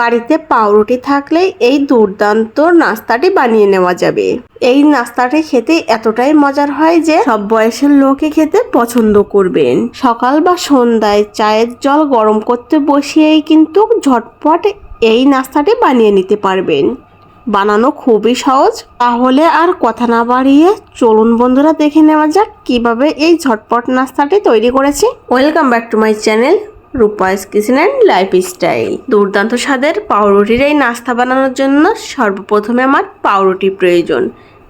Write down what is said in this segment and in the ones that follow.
বাড়িতে পাউরুটি থাকলে এই দুর্দান্ত নাস্তাটি বানিয়ে নেওয়া যাবে। এই নাস্তাটি খেতে এতটাই মজার হয় যে সব বয়সের লোকে খেতে পছন্দ করবেন। সকাল বা সন্ধ্যায় চায়ের জল গরম করতে বসিয়েই কিন্তু ঝটপট এই নাস্তাটি বানিয়ে নিতে পারবেন। বানানো খুবই সহজ। তাহলে আর কথা না বাড়িয়ে চলুন বন্ধুরা দেখে নেওয়া যাক কীভাবে এই ঝটপট নাস্তাটি তৈরি করেছি। Welcome back to my channel. Rupa's kitchen and lifestyle দুর্দান্ত স্বাদের পাউরুটির এই নাস্তা বানানোর জন্য সর্বপ্রথমে আমার পাউরুটি প্রয়োজন।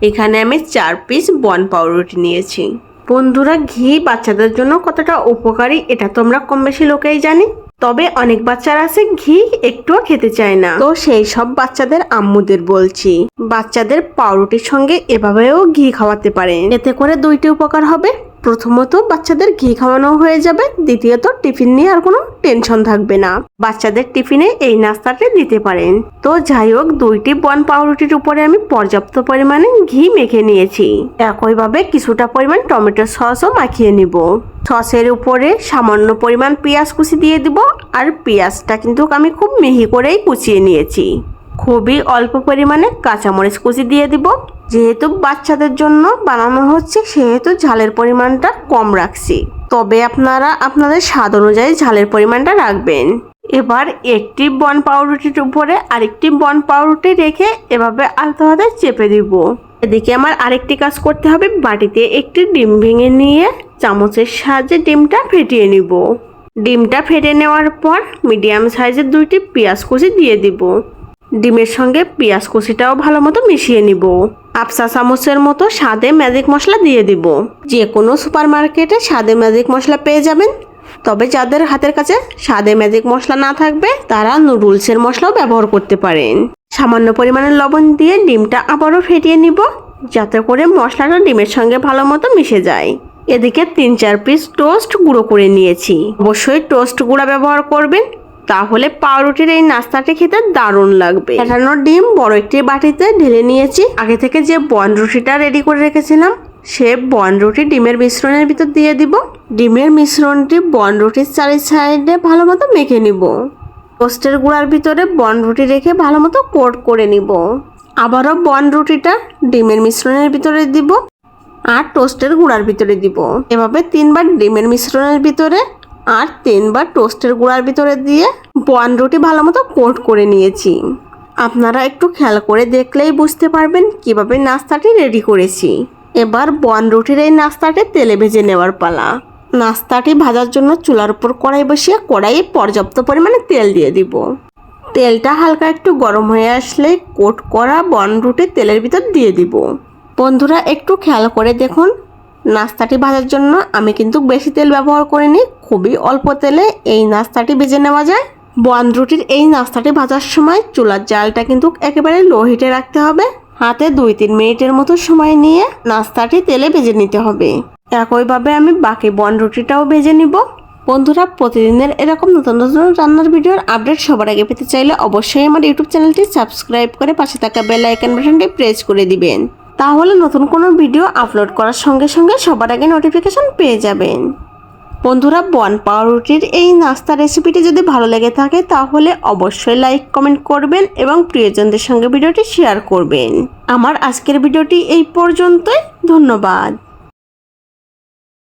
এখানে আমি চার পিস বন পাউরুটি নিয়েছি। বন্ধুরা, ঘি বাচ্চাদের জন্য কতটা উপকারী এটা তোমরা কম বেশি লোকেই জানি। তবে অনেক বাচ্চারা আছে ঘি একটুও খেতে চায় না। তো সেই সব বাচ্চাদের আম্মুদের বলছি, বাচ্চাদের পাউরুটির সঙ্গে এভাবেও ঘি খাওয়াতে পারেন। এতে করে দুইটি উপকার হবে। প্রথমত বাচ্চাদের ঘি খাওয়ানো হয়ে যাবে, দ্বিতীয়ত টিফিন নিয়ে আর কোনো টেনশন থাকবে না। বাচ্চাদের টিফিনে এই নাস্তাটি দিতে পারেন। তো যাই হোক, দুইটি বন পাউরুটির উপরে আমি পর্যাপ্ত পরিমাণে ঘি মেখে নিয়েছি। একইভাবে কিছুটা পরিমাণ টমেটো সসও মাখিয়ে নিব। সসের উপরে সামান্য পরিমাণ পেঁয়াজ কুচি দিয়ে দিব, আর পেঁয়াজটা কিন্তু আমি খুব মিহি করেই কুচিয়ে নিয়েছি। খুবই অল্প পরিমাণে কাঁচামরিচ কুচি দিয়ে দিব। যেহেতু বাচ্চাদের জন্য বানানো হচ্ছে, সেহেতু ঝালের পরিমাণটা কম রাখছি। তবে আপনারা আপনাদের স্বাদ অনুযায়ী ঝালের পরিমাণটা রাখবেন। এবার একটি বন পাউরুটির উপরে আরেকটি বন পাউরুটি রেখে এভাবে আলতো হাতে চেপে দিব। এদিকে আমার আরেকটি কাজ করতে হবে, বাটিতে একটি ডিম ভেঙে নিয়ে চামচের সাহায্যে ডিমটা ফেটিয়ে নিব। ডিমটা ফেটে নেওয়ার পর মিডিয়াম সাইজের দুইটি পেঁয়াজ কুচি দিয়ে দিব। ডিমের সঙ্গে পেঁয়াজ কুচিটাও ভালো মতো মিশিয়ে নিব। আফসা চামচের মতো স্বাদে ম্যাজিক মশলা দিয়ে দিব। যে কোনো সুপার মার্কেটে স্বাদে ম্যাজিক মশলা পেয়ে যাবেন। তবে যাদের হাতের কাছে স্বাদে ম্যাজিক মশলা না থাকবে, তারা নুডলসের মশলাও ব্যবহার করতে পারেন। সামান্য পরিমাণে লবণ দিয়ে ডিমটা আবারও ফেটিয়ে নিব, যাতে করে মশলাটা ডিমের সঙ্গে ভালো মতো মিশে যায়। এদিকে তিন চার পিস টোস্ট গুঁড়ো করে নিয়েছি। অবশ্যই টোস্ট গুঁড়া ব্যবহার করবেন। তাহলে পাউরুটির এই নাস্তাটি খেতে দারুণ লাগবে। ফেটানো ডিম বড় একটি বাটিতে ঢেলে নিয়েছি। আগে থেকে যে বন রুটিটা রেডি করে রেখেছিলাম, সে বন রুটি ডিমের মিশ্রণের ভিতর দিয়ে দিব। ডিমের মিশ্রণটি বন রুটির চারি সাইডে ভালো মতো মেখে নিব। টোস্টের গুঁড়ার ভিতরে বন রুটি রেখে ভালো মতো কোট করে নিব। আবারও বন রুটিটা ডিমের মিশ্রণের ভিতরে দিব আর টোস্টের গুঁড়ার ভিতরে দিব। এভাবে তিনবার ডিমের মিশ্রণের ভিতরে আর তিনবার টোস্টের গুঁড়ার ভিতরে দিয়ে বন রুটি ভালো মতো কোট করে নিয়েছি। আপনারা একটু খেয়াল করে দেখলেই বুঝতে পারবেন কীভাবে নাস্তাটি রেডি করেছি। এবার বন রুটির এই নাস্তাটি তেলে ভেজে নেওয়ার পালা। নাস্তাটি ভাজার জন্য চুলার উপর কড়াই বসিয়ে কড়াইয়ে পর্যাপ্ত পরিমাণে তেল দিয়ে দিব। তেলটা হালকা একটু গরম হয়ে আসলে কোট করা বন রুটি তেলের ভিতর দিয়ে দিব। বন্ধুরা, একটু খেয়াল করে দেখুন নাস্তাটি ভাজার জন্য আমি কিন্তু বেশি তেল ব্যবহার করিনি, খুবই অল্প তেলে এই নাস্তাটি ভেজে নেওয়া যায়। বন রুটির এই নাস্তাটি ভাজার সময় চুলার জালটা কিন্তু একেবারে লো হিটে রাখতে হবে। হাতে দুই তিন মিনিটের মতো সময় নিয়ে নাস্তাটি তেলে ভেজে নিতে হবে। একইভাবে আমি বাকি বন রুটিটাও ভেজে নিব। বন্ধুরা, প্রতিদিনের এরকম নতুন নতুন রান্নার ভিডিওর আপডেট সবার আগে পেতে চাইলে অবশ্যই আমার ইউটিউব চ্যানেলটি সাবস্ক্রাইব করে পাশে থাকা বেল আইকন বাটনটি প্রেস করে দিবেন। তাহলে নতুন কোনো ভিডিও আপলোড করার সঙ্গে সঙ্গে সবার আগে নোটিফিকেশন পেয়ে যাবেন। বন্ধুরা বন পাউরুটির এই নাস্তা রেসিপিটি যদি ভালো লেগে থাকে, তাহলে অবশ্যই লাইক কমেন্ট করবেন এবং প্রিয়জনদের সঙ্গে ভিডিওটি শেয়ার করবেন। আমার আজকের ভিডিওটি এই পর্যন্তই, ধন্যবাদ।